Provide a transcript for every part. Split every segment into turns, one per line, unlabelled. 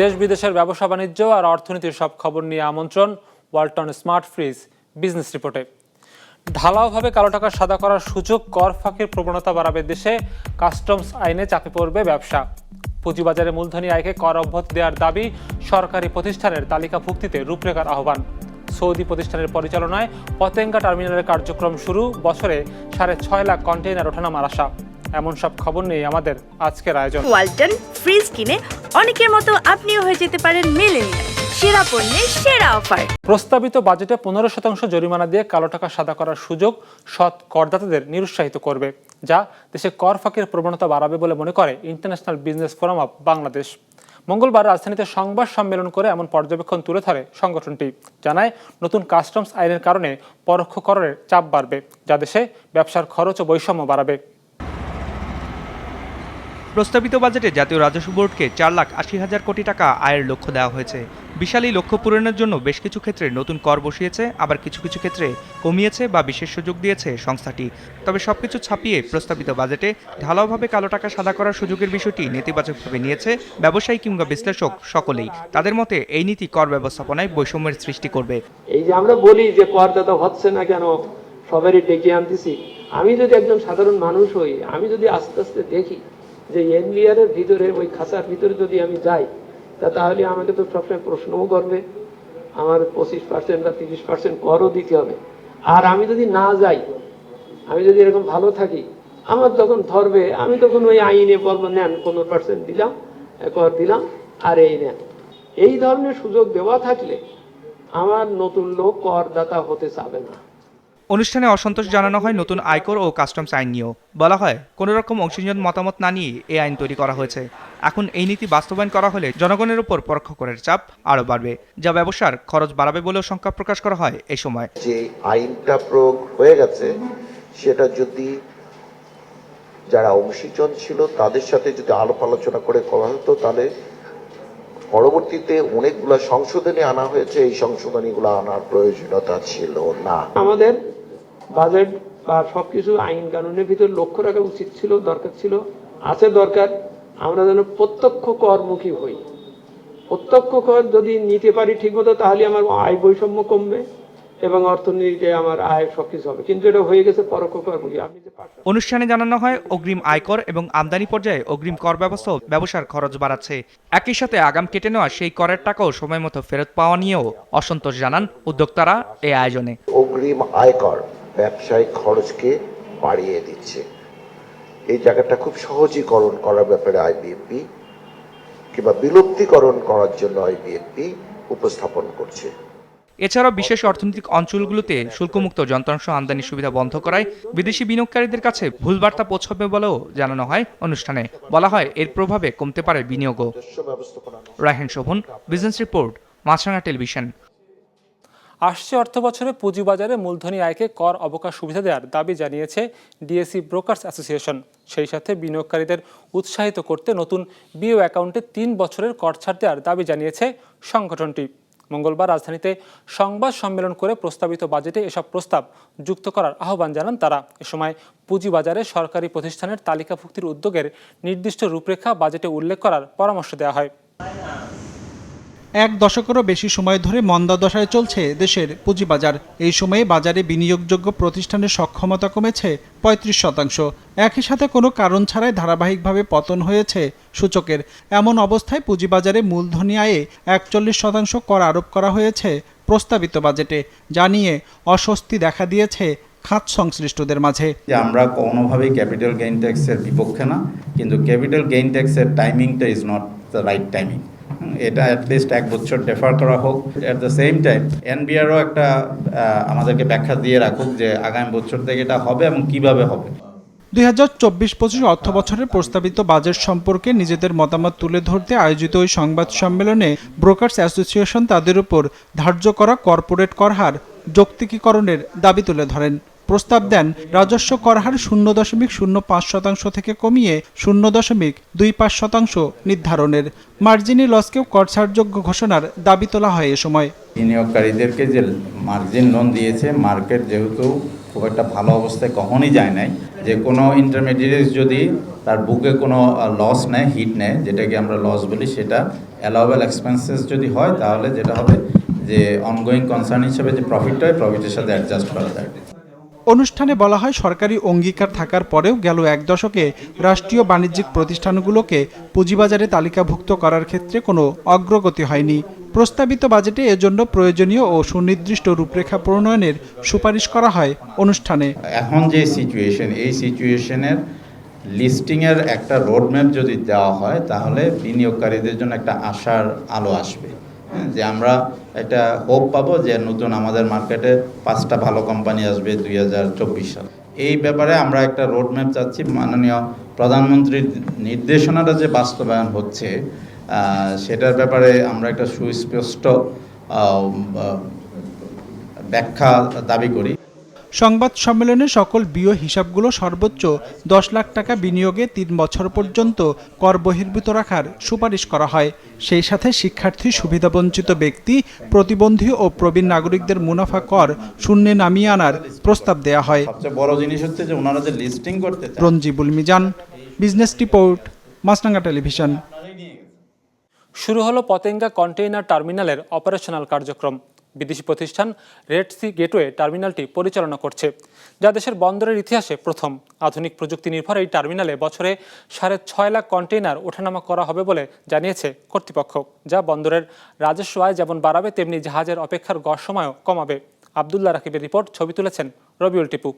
দেশ বিদেশের ব্যবসা বাণিজ্য আর অর্থনীতির সব খবর নিয়ে আমন্ত্রণ ওয়ালটন স্মার্ট ফ্রিজ বিজনেস রিপোর্টে। ঢালাওভাবে কালো টাকা সাদা করার সুযোগ কর ফাঁকির প্রবণতা বাড়াবে দেশে, কাস্টমস আইনে চাপে পড়বে ব্যবসা। পুঁজিবাজারে মূলধনী আয়কে কর অব্যাহতি দেওয়ার দাবি সরকারি প্রতিষ্ঠানের তালিকাভুক্তিতে রূপরেখার আহ্বান। সৌদি প্রতিষ্ঠানের পরিচালনায় পতেঙ্গা টার্মিনালের কার্যক্রম শুরু, বছরে সাড়ে ছয় লাখ কন্টেইনার ওঠানামার আশা। এমন সব খবর নিয়ে আমাদের আজকের আয়োজন।
ওয়ালটন ফ্রিজ কিনে অনেকের মতো আপনিও হয়ে যেতে পারেন মেলেনিয়া সেরা পণ্যের সেরা অফার।
প্রস্তাবিত বাজেটে পনেরো শতাংশ জরিমানা দিয়ে কালো টাকা সাদা করার সুযোগ সৎ করদাতাদের নিরুৎসাহিত করবে যা দেশে কর ফাঁকির প্রবণতা বাড়াবে বলে মনে করে international business forum of Bangladesh. মঙ্গলবার রাজধানীতে সংবাদ সম্মেলন করে এমন পর্যবেক্ষণ তুলে ধরে সংগঠনটি জানায় নতুন কাস্টমস আইনের কারণে পরোক্ষ করের চাপ বাড়বে যা দেশে ব্যবসার খরচ ও বৈষম্য বাড়াবে।
প্রস্তাবিত বাজেটে জাতীয় রাজস্ব বোর্ডকে চার লাখ আশি হাজার কোটি টাকা আয়ের লক্ষ্য দেওয়া হয়েছে। বিশাল এই লক্ষ্য পূরণের জন্য বেশ কিছু ক্ষেত্রে নতুন কর বসিয়েছে, আবার কিছু কিছু ক্ষেত্রে কমিয়েছে বা বিশেষ সুযোগ দিয়েছে সংস্থাটি। তবে সবকিছু ছাপিয়ে প্রস্তাবিত বাজেটে ঢালাওভাবে কালো টাকা সাদা করার সুযোগের বিষয়টি নেতিবাচকভাবে নিয়েছে ব্যবসায়ী কিংবা বিশ্লেষক সকলেই। তাদের মতে, এই নীতি কর ব্যবস্থাপনায় বৈষম্যের সৃষ্টি করবে।
এই যে আমরা বলি যে করদাতা হচ্ছে না কেন, সবারই ডেকে আনতেছি। আমি যদি একজন সাধারণ মানুষ হই, আমি যদি আস্তে আস্তে দেখি যে এনবিআরের ভিতরে, ওই খাঁচার ভিতরে যদি আমি যাই, তা তাহলে আমাকে তো সবসময় প্রশ্নও করবে। আমার পঁচিশ পার্সেন্ট বা তিরিশ পার্সেন্ট করও দিতে হবে। আর আমি যদি না যাই, আমি যদি এরকম ভালো থাকি, আমার যখন ধরবে, আমি তখন ওই আইনে বলব, নেন, পনেরো পার্সেন্ট দিলাম, কর দিলাম, আর এই নেন। এই ধরনের সুযোগ দেওয়া থাকলে আমার নতুন লোক করদাতা হতে চাবে না।
অনুষ্ঠানে অসন্তোষ জানানো হয় নতুন আয়কর ও কাস্টমস আইন নিয়েও। বলা হয় কোনো রকম অংশীজন মতামত না নিয়ে এই আইন তৈরি করা হয়েছে। এখন এই নীতি বাস্তবায়ন করা হলে জনগণের উপর পরোক্ষ করের চাপ আরও বাড়বে যা ব্যবসার খরচ বাড়াবে বলেও শঙ্কা প্রকাশ করা হয় এই সময়।
যে আইনটা প্রয়োগ হয়ে গেছে সেটা যদি যারা অংশীজন ছিল তাদের সাথে যদি আলাপ আলোচনা করে করা হতো তাহলে পরবর্তীতে অনেকগুলো সংশোধনী আনা হয়েছে। এই সংশোধনীগুলো আনার প্রয়োজনীয়তা ছিল না।
আমাদের বাজেট বা সবকিছু আইন কানুনের ভিতর লক্ষ্য রাখা উচিত ছিল দরকার ছিল। আছে দরকার আমরা যেন প্রত্যক্ষ করমুখী হই। প্রত্যক্ষ কর যদি নিতে পারি ঠিকমতো তাহলে আমার আয় বৈষম্য কমবে এবং অর্থনীতিতে আমার আয় সবকিছু হবে। কিন্তু এটা হয়ে গেছে পরোক্ষ করমুখী। আপনি যে
অনুষ্ঠানে জানানো হয় অগ্রিম আয়কর এবং আমদানি পর্যায়ে অগ্রিম কর ব্যবস্থা ব্যবসার খরচ বাড়াচ্ছে। একই সাথে আগাম কেটে নেওয়া সেই করের টাকাও সময় মতো ফেরত পাওয়া নিয়েও অসন্তোষ জানান উদ্যোক্তারা এই আয়োজনে।
অগ্রিম আয়কর ব্যবসায়িক খরচকে বাড়িয়ে দিচ্ছে। এই জায়গাটা খুব সহজীকরণ করার ব্যাপারে আইবিএফপি কিংবা বিলুপ্তিকরণ করার জন্য আইবিএফপি উপস্থাপন করছে।
এছাড়াও বিশেষ অর্থনৈতিক অঞ্চলগুলোতে শুল্কমুক্ত যন্ত্রাংশ আমদানি সুবিধা বন্ধ করায় বিদেশি বিনিয়োগকারীদের কাছে ভুল বার্তা পৌঁছবে বলেও জানানো হয় অনুষ্ঠানে। বলা হয় এর প্রভাবে কমতে পারে বিনিয়োগও। Rahen Shobhon business report Maasranga television.
আসছে অর্থ বছরে পুঁজিবাজারে মূলধনী আয়কে কর অবকাশ সুবিধা দেওয়ার দাবি জানিয়েছে ডিএসসি ব্রোকার্স অ্যাসোসিয়েশন। সেই সাথে বিনিয়োগকারীদের উৎসাহিত করতে নতুন বিও অ্যাকাউন্টে তিন বছরের কর ছাড় দেওয়ার দাবি জানিয়েছে সংগঠনটি। মঙ্গলবার রাজধানীতে সংবাদ সম্মেলন করে প্রস্তাবিত বাজেটে এসব প্রস্তাব যুক্ত করার আহ্বান জানান তারা। এ সময় পুঁজিবাজারে সরকারি প্রতিষ্ঠানের তালিকাভুক্তির উদ্যোগের নির্দিষ্ট রূপরেখা বাজেটে উল্লেখ করার পরামর্শ দেওয়া হয়।
এক দশকেরও বেশি সময় ধরে মন্দা দশায় চলছে দেশের পুঁজিবাজার। এই সময়ে বাজারে বিনিয়োগযোগ্য প্রতিষ্ঠানের সক্ষমতা কমেছে পঁয়ত্রিশ শতাংশ। একই সাথে কোনো কারণ ছাড়াই ধারাবাহিকভাবে পতন হয়েছে সূচকের। এমন অবস্থায় পুঁজিবাজারে মূলধনী আয়ে একচল্লিশ শতাংশ কর আরোপ করা হয়েছে প্রস্তাবিত বাজেটে, যা নিয়ে অস্বস্তি দেখা দিয়েছে খাত সংশ্লিষ্টদের মাঝে।
যে আমরা কোনোভাবেই ক্যাপিটাল গেইন ট্যাক্সের বিপক্ষে না, কিন্তু ক্যাপিটাল গেইন ট্যাক্সের টাইমিংটা is not the right timing এটা অ্যাটলিস্ট এক বছর ডেফার করা হোক। অ্যাট দ্য সেম টাইম এনবিআরও একটা আমাদেরকে ব্যাখ্যা দিয়ে রাখুক যে আগামী বছর থেকে এটা হবে এবং কীভাবে হবে।
দুই হাজার চব্বিশ পঁচিশ অর্থ বছরের প্রস্তাবিত বাজেট সম্পর্কে নিজেদের মতামত তুলে ধরতে আয়োজিত ওই সংবাদ সম্মেলনে ব্রোকার্স অ্যাসোসিয়েশন তাদের উপর ধার্য করা কর্পোরেট করহার যৌক্তিকীকরণের দাবি তুলে ধরেন। প্রস্তাব দেন, রাজস্ব করহার শূন্য দশমিক শূন্য পাঁচ শতাংশ থেকে কমিয়ে শূন্য দশমিক দুই পাঁচ শতাংশ নির্ধারণের মার্জিনি লসকেও করছাড়যোগ্য ঘোষণার দাবি তোলা হয় এ সময়।
বিনিয়োগকারীদেরকে যে মার্জিন লোন দিয়েছে মার্কেট যেহেতু খুব একটা ভালো অবস্থায় কখনই যায় নাই, যে কোনো ইন্টারমিডিয়েট যদি তার বুকে কোনো লস নেয় হিট নেয়, যেটাকে আমরা লস বলি, সেটা অ্যালাওয়েবল এক্সপেন্সেস যদি হয়, তাহলে যেটা হবে যে অনগোয়িং কনসার্ন হিসেবে যে প্রফিটটা হয় প্রফিটের সাথে অ্যাডজাস্ট করা যায়।
অনুষ্ঠানে বলা হয়, সরকারি অঙ্গীকার থাকার পরেও গেল এক দশকে রাষ্ট্রীয় বাণিজ্যিক প্রতিষ্ঠানগুলোকে পুঁজিবাজারে তালিকাভুক্ত করার ক্ষেত্রে কোনো অগ্রগতি হয়নি। প্রস্তাবিত বাজেটে এজন্য প্রয়োজনীয় ও সুনির্দিষ্ট রূপরেখা প্রণয়নের সুপারিশ করা হয় অনুষ্ঠানে।
এখন যে সিচুয়েশন এই সিচুয়েশনের লিস্টিংয়ের একটা রোডম্যাপ যদি দেওয়া হয়, তাহলে বিনিয়োগকারীদের জন্য একটা আশার আলো আসবে। যে আমরা একটা হোপ পাবো যে নতুন আমাদের মার্কেটে পাঁচটা ভালো কোম্পানি আসবে দুই হাজার চব্বিশ সাল। এই ব্যাপারে আমরা একটা রোডম্যাপ চাচ্ছি। মাননীয় প্রধানমন্ত্রীর নির্দেশনাটা যে বাস্তবায়ন হচ্ছে সেটার ব্যাপারে আমরা একটা সুস্পষ্ট ব্যাখ্যা দাবি করি।
সংবাদ সম্মেলনে সকল বিও হিসাবগুলো সর্বোচ্চ দশ লাখ টাকা বিনিয়োগে তিন বছর পর্যন্ত কর বহির্ভূত রাখার সুপারিশ করা হয়। সেই সাথে শিক্ষার্থী সুবিধাবঞ্চিত ব্যক্তি প্রতিবন্ধী ও প্রবীণ নাগরিকদের মুনাফা কর শূন্যে নামিয়ে আনার প্রস্তাব দেয়া হয়।
সবচেয়ে বড় জিনিস হচ্ছে যে ওনারা যে লিস্টিং করতে
Ranjibul Mizan business report Maasranga television.
শুরু হলো পতেঙ্গা কন্টেইনার টার্মিনালের অপারেশনাল কার্যক্রম। বিদেশি প্রতিষ্ঠান রেড সি গেটওয়ে টার্মিনালটি পরিচালনা করছে, যা দেশের বন্দরের ইতিহাসে প্রথম। আধুনিক প্রযুক্তি নির্ভর এই টার্মিনালে বছরে সাড়ে ছয় লাখ কন্টেইনার ওঠানামা করা হবে বলে জানিয়েছে কর্তৃপক্ষ, যা বন্দরের রাজস্ব আয় যেমন বাড়াবে, তেমনি জাহাজের অপেক্ষার গড় সময়ও কমাবে। আবদুল্লাহ রাকিবের রিপোর্ট, ছবি তুলেছেন রবিউল টিপু।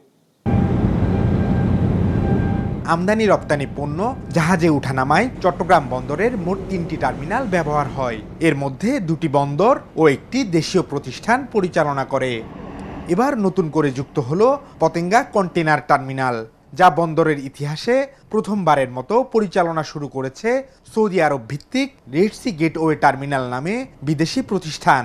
আমদানি রপ্তানি পণ্য জাহাজে উঠানামায় চট্টগ্রাম বন্দরের মোট তিনটি টার্মিনাল ব্যবহার হয়। এর মধ্যে দুটি বন্দর ও একটি দেশীয় প্রতিষ্ঠান পরিচালনা করে। এবার নতুন করে যুক্ত হলো পতেঙ্গা কন্টেনার টার্মিনাল, যা বন্দরের ইতিহাসে প্রথমবারের মতো পরিচালনা শুরু করেছে সৌদি আরব ভিত্তিক রেডসি গেটওয়ে টার্মিনাল নামে বিদেশি প্রতিষ্ঠান।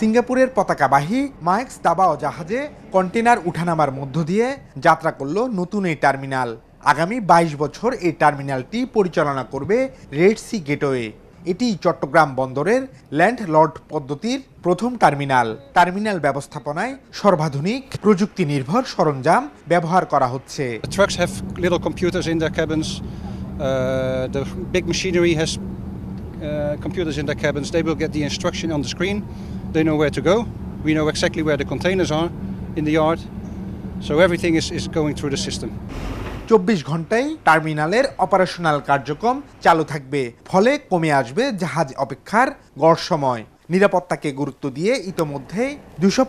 সিঙ্গাপুরের পতাকাবাহী মায়েক্স দাবাও জাহাজে কন্টেনার উঠানামার মধ্য দিয়ে যাত্রা করল নতুন এই টার্মিনাল আগামী বাইশ বছর এই টার্মিনালটি পরিচালনা করবে রেড সি গেটওয়ে এটি চট্টগ্রাম বন্দরের ল্যান্ড লর্ড পদ্ধতির প্রথম টার্মিনাল টার্মিনাল ব্যবস্থাপনায় সর্বাধুনিক প্রযুক্তি নির্ভর সরঞ্জাম ব্যবহার করা হচ্ছে
trucks computers in. Uh, the uh, cabins. They will get the instruction on the screen. they know where to go. We know exactly where the containers are in the yard. So everything is, is going through the system.
24 ঘন্টায় টার্মিনালের operational কার্যক্রম চালু থাকবে ফলে কমে আসবে জাহাজ অপেক্ষার গড় সময় নিরাপত্তাকে গুরুত্ব দিয়ে ইতোমধ্যে দুশো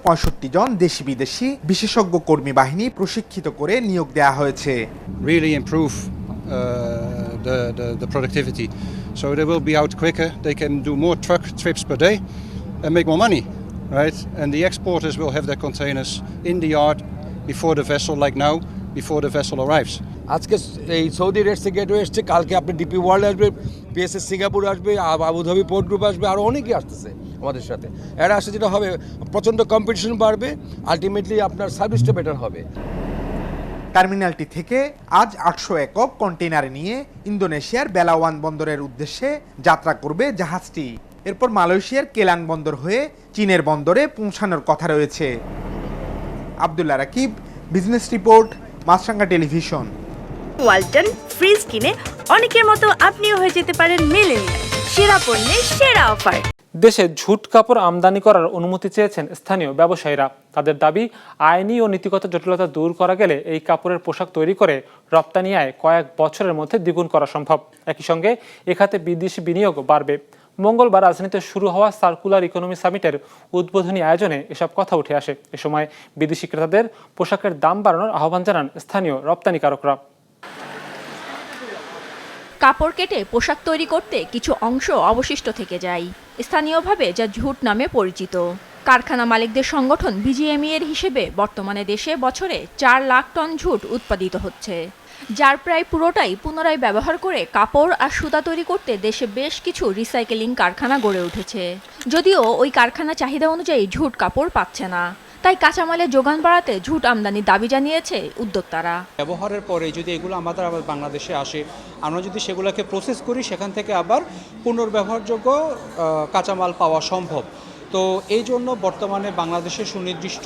জন দেশি বিদেশি বিশেষজ্ঞ কর্মী বাহিনী প্রশিক্ষিত করে নিয়োগ দেওয়া হয়েছে
really improve the productivity so they will be out quicker they can do more truck trips per day and make more money, right? And the exporters will have their containers in the yard before the vessel, like now, before the vessel arrives.
আজকে এই Saudi Red Sea gateway এসছে কালকে আপনি DP World আসবে PSS Singapore আসবে আব- Abu Dhabi port group আসবে আরও অনেকেই আসতেছে আমাদের সাথে এরা আসলে যেটা হবে প্রচণ্ড কম্পিটিশন বাড়বে আলটিমেটলি আপনার সার্ভিসটা বেটার হবে
টার্মিনালটি থেকে আজ আটশো একক কন্টেইনার নিয়ে ইন্দোনেশিয়ার বেলাওয়ান বন্দরের উদ্দেশ্যে যাত্রা করবে জাহাজটি এরপর মালয়েশিয়ার কেলাং বন্দর হয়ে চীনের বন্দরে পৌঁছানোর কথা রয়েছে। Abdullah Rakib business report Maasranga television.
Walton fridge কিনে অনেকের মতো আপনিও হয়ে যেতে পারেন মেলেনিয়া সেরা পণ্যের সেরা অফার।
দেশে ঝুট কাপড় আমদানি করার অনুমতি চেয়েছেন স্থানীয় ব্যবসায়ীরা। তাদের দাবি আইনি ও নীতিগত জটিলতা দূর করা গেলে এই কাপড়ের পোশাক তৈরি করে রপ্তানি আয় কয়েক বছরের মধ্যে দ্বিগুণ করা সম্ভব। একই সঙ্গে এ খাতে বিদেশি বিনিয়োগ বাড়বে। মঙ্গলবার রাজধানীতে শুরু হওয়া সার্কুলার ইকোনমি সামিটের উদ্বোধনী আয়োজনে এসব কথা উঠে আসে। এ সময় বিদেশি ক্রেতাদের পোশাকের দাম বাড়ানোর আহ্বান জানান স্থানীয় রপ্তানিকারকরা।
কাপড় কেটে পোশাক তৈরি করতে কিছু অংশ অবশিষ্ট থেকে যায়। স্থানীয়ভাবে যা ঝুট নামে পরিচিত। কারখানা মালিকদের সংগঠন বিজিএমই এর হিসেবে বর্তমানে দেশে বছরে চার লাখ টন ঝুট উৎপাদিত হচ্ছে। যার প্রায় পুরোটাই পুনরায় ব্যবহার করে কাপড় আর সুতা তৈরি করতে দেশে বেশ কিছু রিসাইকেলিং কারখানা গড়ে উঠেছে। যদিও ওই কারখানা চাহিদা অনুযায়ী ঝুট কাপড় পাচ্ছে না। তাই কাঁচামালের যোগান বাড়াতে ঝুট আমদানির দাবি জানিয়েছে উদ্যোক্তারা।
ব্যবহারের পরে যদি এগুলো আমাদের আবার বাংলাদেশে আসে, আমরা যদি সেগুলোকে প্রসেস করি, সেখান থেকে আবার পুনর্ব্যবহারযোগ্য কাঁচামাল পাওয়া সম্ভব। তো এই জন্য বর্তমানে বাংলাদেশের সুনির্দিষ্ট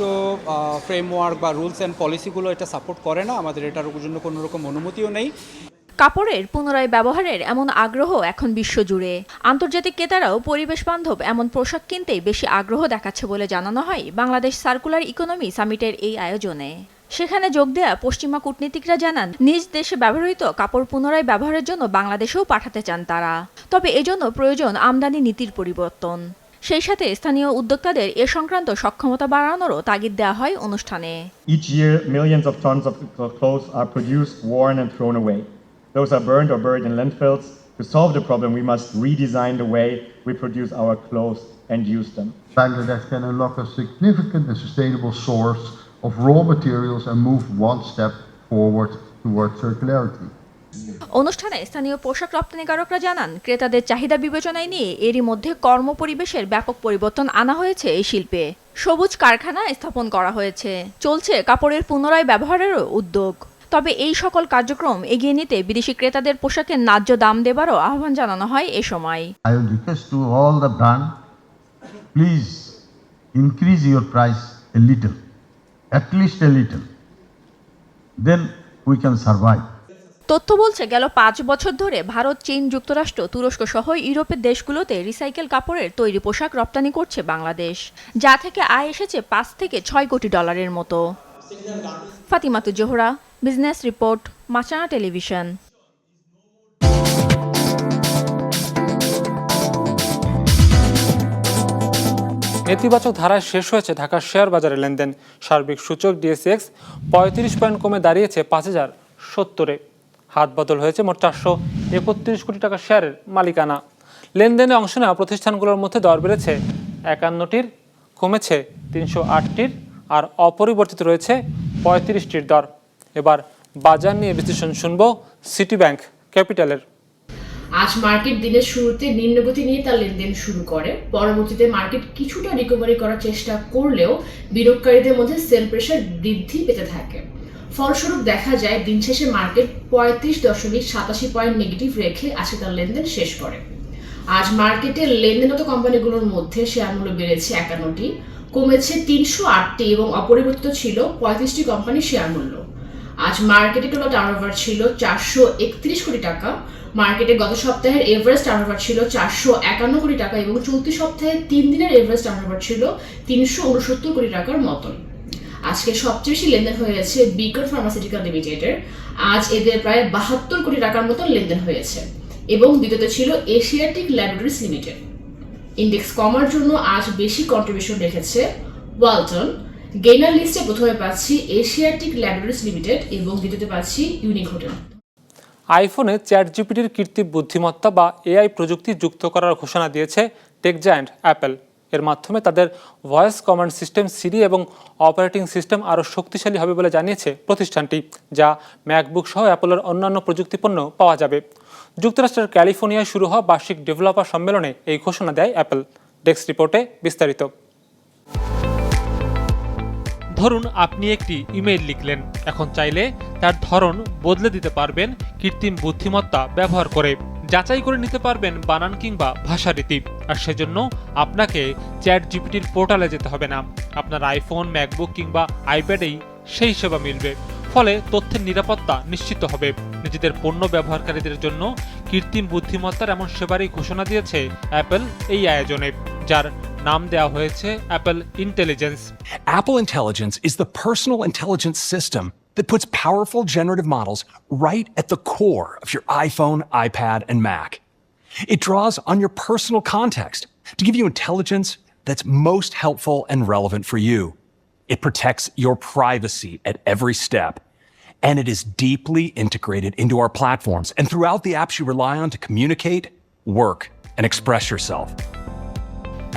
ফ্রেমওয়ার্ক বা রুলস অ্যান্ড পলিসিগুলো এটা সাপোর্ট করে না। আমাদের এটার জন্য কোনো রকম অনুমতিও নেই।
কাপড়ের পুনরায় ব্যবহারের এমন আগ্রহ এখন বিশ্বজুড়ে। আন্তর্জাতিক ক্রেতারাও পরিবেশ বান্ধব এমন পোশাক কিনতেই বেশি আগ্রহ দেখাচ্ছে বলে জানানো হয় বাংলাদেশ সার্কুলার ইকোনমি সামিটের এই আয়োজনে। সেখানে যোগ দেয়া পশ্চিমা কূটনীতিকরা জানান, নিজ দেশে ব্যবহৃত কাপড় পুনরায় ব্যবহারের জন্য বাংলাদেশেও পাঠাতে চান তারা। তবে এজন্য প্রয়োজন আমদানি নীতির পরিবর্তন। সেই সাথে স্থানীয় উদ্যোক্তাদের এ সংক্রান্ত সক্ষমতা বাড়ানোরও তাগিদ দেওয়া হয় অনুষ্ঠানে
Each year, millions of tons of clothes are produced, worn, and thrown away. Those are burned or buried in landfills. To solve the problem, we must redesign the way we produce our clothes and use them.
Bangladesh can unlock a significant and sustainable source of raw materials and move one step forward towards circularity.
অনুষ্ঠানে স্থানীয় পোশাক রপ্তানিকারকরা জানান, ক্রেতাদের চাহিদা বিবেচনায় নিয়ে এরই মধ্যে কর্মপরিবেশের ব্যাপক পরিবর্তন আনা হয়েছে এই শিল্পে। সবুজ কারখানা স্থাপন করা হয়েছে। চলছে কাপড়ের পুনরায় ব্যবহারেরও উদ্যোগ। তবে এই সকল কার্যক্রম এগিয়ে নিতে বিদেশি ক্রেতাদের পোশাকের ন্যায্য দাম দেবারও আহ্বান জানানো হয় এ সময়।
We can survive.
তথ্য বলছে, গেল পাঁচ বছর ধরে ভারত, চীন যুক্তরাষ্ট্র, তুরস্ক সহ ইউরোপের দেশগুলোতে রিসাইকেল কাপড়ের তৈরি পোশাক রপ্তানি করছে বাংলাদেশ, যা থেকে আয় এসেছে পাঁচ থেকে ছয় কোটি ডলারের মতো। Fatimatu Zohra business report মাচানা television.
নেতিবাচক ধারায় শেষ হয়েছে ঢাকার শেয়ার বাজারে লেনদেন। সার্বিক সূচক ডিএসএক্স পঁয়ত্রিশ পয়েন্ট কমে দাঁড়িয়েছে পাঁচ হাজার সত্তরে। হাত বদল হয়েছে, মোট চারশো একত্রিশ কোটি টাকা শেয়ারের মালিকানা। লেনদেনে অংশ নেওয়া প্রতিষ্ঠানগুলোর মধ্যে দর বেড়েছে একান্নটির, কমেছে তিনশো আটটির, আর অপরিবর্তিত রয়েছে পঁয়ত্রিশটির দর। এবার বাজার নিয়ে বিশ্লেষণ শুনব সিটি ব্যাংক ক্যাপিটালের
আজ মার্কেট দিনের শুরুতে নিম্নগতি নিয়ে তার লেনদেন শুরু করে। পরবর্তীতে মার্কেট কিছুটা রিকভারি করার চেষ্টা করলেও বিনিয়োগকারীদের মধ্যে সেল প্রেশার বৃদ্ধি পেতে থাকে। ফলস্বরূপ দেখা যায়, দিন শেষে মার্কেট পঁয়ত্রিশ দশমিক সাতাশি পয়েন্ট নেগেটিভ রেখে আজকে তার লেনদেন শেষ করে। আজ মার্কেটে লেনদেনত কোম্পানিগুলোর মধ্যে শেয়ার মূল্য বেড়েছে একান্নটি, কমেছে তিনশো আটটি এবং অপরিবর্তিত ছিল পঁয়ত্রিশটি কোম্পানির শেয়ার মূল্য। আজ মার্কেটে টোটাল টার্নওভার ছিল চারশো একত্রিশ কোটি টাকা, মার্কেটে গত সপ্তাহের এভারেস্ট টার্নওভার ছিল চারশো একান্ন কোটি টাকা এবং চলতি সপ্তাহে তিন দিনের এভারেস্ট টার্নওভার ছিল তিনশো উনসত্তর কোটি টাকার মতন। আজকে সবচেয়ে বেশি লেনদেন হয়েছে বিকর ফার্মাসিউটিক্যাল লিমিটেডের। আজ এদের প্রায় বাহাত্তর কোটি টাকার মতন লেনদেন হয়েছে এবং দ্বিতীয়ত ছিল এশিয়াটিক ল্যাবরেটরিজ লিমিটেড। ইন্ডেক্স কমার জন্য আজ বেশি কন্ট্রিবিউশন রেখেছে ওয়ালটন। গেইনার লিস্টে প্রথমে পাচ্ছি এশিয়াটিক ল্যাবরেটরিজ লিমিটেড এবং দ্বিতীয়তে পাচ্ছি ইউনিক হোটেল।
আইফোনে চ্যাট জিপিটির কৃত্রিম বুদ্ধিমত্তা বা এআই প্রযুক্তি যুক্ত করার ঘোষণা দিয়েছে টেক জায়ান্ট অ্যাপেল। এর মাধ্যমে তাদের ভয়েস কমান্ড সিস্টেম সিরি এবং অপারেটিং সিস্টেম আরও শক্তিশালী হবে বলে জানিয়েছে প্রতিষ্ঠানটি, যা ম্যাকবুক সহ অ্যাপলের অন্যান্য প্রযুক্তিপণ্য পাওয়া যাবে। যুক্তরাষ্ট্রের ক্যালিফোর্নিয়ায় শুরু হওয়া বার্ষিক ডেভেলপার সম্মেলনে এই ঘোষণা দেয় অ্যাপল। ডেস্ক রিপোর্টে বিস্তারিত। ধরুন আপনি একটি ইমেইল লিখলেন, এখন চাইলে তার ধরন বদলে দিতে পারবেন কৃত্রিম বুদ্ধিমত্তা ব্যবহার করে। যাচাই করে নিতে পারবেন বানান কিংবা ভাষারীতি আর সেজন্য আপনাকে চ্যাট জিপিটির পোর্টালে যেতে হবে না। আপনার আইফোন, ম্যাকবুক কিংবা আইপ্যাডেই সেই সেবা মিলবে। ফলে তথ্যের নিরাপত্তা নিশ্চিত হবে। নিজেদের পণ্য ব্যবহারকারীদের জন্য কৃত্রিম বুদ্ধিমত্তার এমন সেবারই ঘোষণা দিয়েছে অ্যাপল এই আয়োজনে, যার নাম দেওয়া হয়েছে Apple Intelligence.
Apple Intelligence is the personal intelligence system that puts powerful generative models right at the core of your iPhone, iPad, and Mac. It draws on your personal context to give you intelligence that's most helpful and relevant for you. It protects your privacy at every step. And it is deeply integrated into our platforms and throughout the apps you rely on to communicate, work, and express yourself.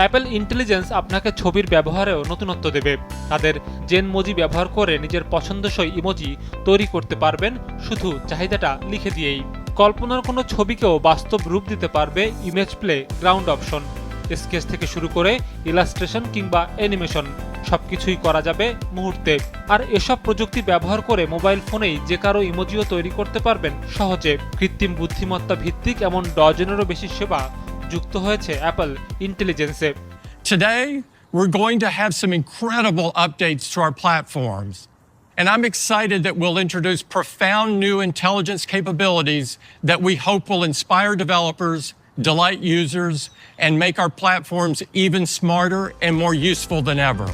Apple Intelligence আপনাকে ছবির ব্যবহারেও নতুনত্ব দেবে। তাদের gen Moji ব্যবহার করে নিজের পছন্দসই emoji তৈরি করতে পারবেন শুধু চাহিদাটা লিখে দিয়েই। কল্পনার কোনো ছবিকেও বাস্তব রূপ দিতে পারবে image play ground option sketch থেকে শুরু করে ইলাস্ট্রেশন কিংবা অ্যানিমেশন সবকিছুই করা যাবে মুহূর্তে। আর এসব প্রযুক্তি ব্যবহার করে মোবাইল ফোনেই যে কারও ইমোজিও তৈরি করতে পারবেন সহজে। কৃত্রিম বুদ্ধিমত্তা ভিত্তিক এমন ডজনেরও বেশি সেবা যুক্ত হয়েছে অ্যাপল ইন্টেলিজেন্সে
Today, we're going to have some incredible updates to our platforms. And I'm excited that we'll introduce profound new intelligence capabilities that we hope will inspire developers, delight users, and make our platforms even smarter and more useful than ever.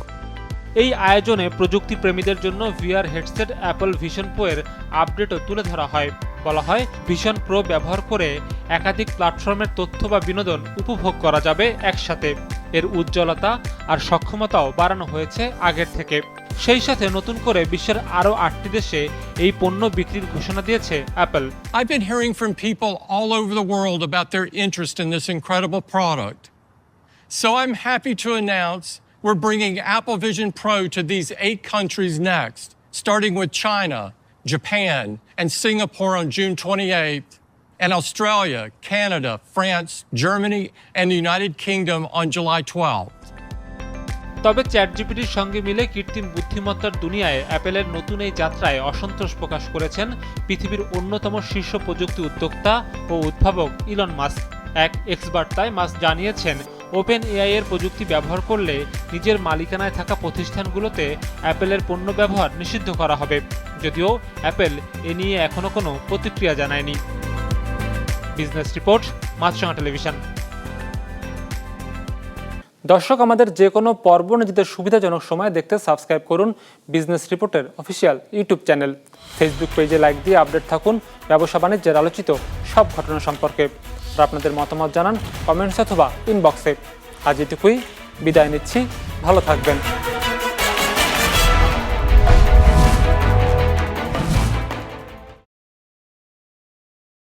এই আয়োজনে প্রযুক্তি প্রেমীদের জন্য VR headset Apple Vision Pro এর আপডেটও তুলে ধরা হয় বলা হয় ভিশন প্রো ব্যবহার করে একাধিক প্ল্যাটফর্মের তথ্য বা বিনোদন উপভোগ করা যাবে একসাথে এর উজ্জ্বলতা আর সক্ষমতাও বাড়ানো হয়েছে আগের থেকে সেই সাথে নতুন করে বিশ্বের আরও আটটি দেশে এই পণ্য বিক্রির ঘোষণা দিয়েছে Apple
I've been hearing from people all over the world about their interest in this incredible product. So I'm happy to announce we're bringing Apple Vision Pro to these eight countries next, starting with China, Japan, and Singapore on June 28th, and Australia, Canada, France, Germany, and the United Kingdom on July 12th.
তবে chat জিপিটির সঙ্গে মিলে কৃত্রিম বুদ্ধিমত্তার দুনিয়ায় অ্যাপেলের নতুন এই যাত্রায় অসন্তোষ প্রকাশ করেছেন পৃথিবীর অন্যতম শীর্ষ প্রযুক্তি উদ্যোক্তা ও উদ্ভাবক ইলন মাস্ক এক এক্স বার্তায় মাস্ক জানিয়েছেন ওপেন এআই এর প্রযুক্তি ব্যবহার করলে নিজের মালিকানায় থাকা প্রতিষ্ঠানগুলোতে অ্যাপেলের পণ্য ব্যবহার নিষিদ্ধ করা হবে। যদিও অ্যাপেল এ নিয়ে এখনও কোনো প্রতিক্রিয়া জানায়নি। Business report, Maasranga television. দর্শক, আমাদের যে কোনো পর্ব নিজেদের সুবিধাজনক সময় দেখতে সাবস্ক্রাইব করুন বিজনেস রিপোর্টের অফিসিয়াল ইউটিউব চ্যানেল। ফেসবুক পেজে লাইক দিয়ে আপডেট থাকুন। ব্যবসা বাণিজ্যের আলোচিত সব ঘটনা সম্পর্কে। আর আপনাদের মতামত জানান কমেন্টস অথবা ইনবক্সে আজ এটুকুই। বিদায় নিচ্ছি। ভালো থাকবেন।